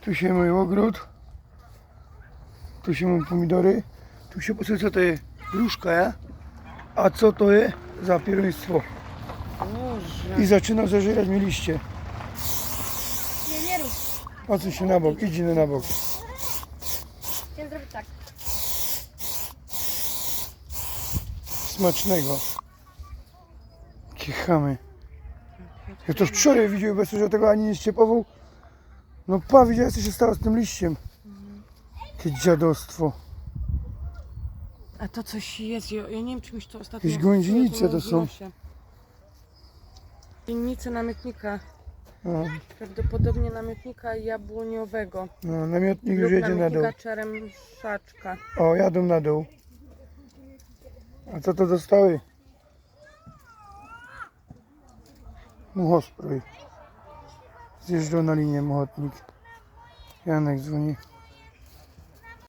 Tu się mój ogród. Tu się mój pomidory. Tu się posłuchaj co to jest? Gruszka, ja? A co to jest? Za pieruństwo. I zaczyna zażerać mi liście. Nie, nie rób. Patrzę się na bok, no na bok. Chciałem zrobić tak. Smacznego. Kichamy. Jak to wczoraj widział, bez tego ani nie ściepował. No pa, widziałeś co się stało z tym liściem. Jakie dziadostwo. A to coś jest, ja, ja nie wiem czymś to ostatnio... Jakieś gądzienice to są. Gądzienice namiotnika, No, prawdopodobnie namiotnika jabłoniowego. no namiotnik już jedzie na dół. namiotnika czeremszaczka. O, jadą na dół. A co to dostały? Muchosprój. Zjeżdżał na linię muchotnik. Janek dzwoni.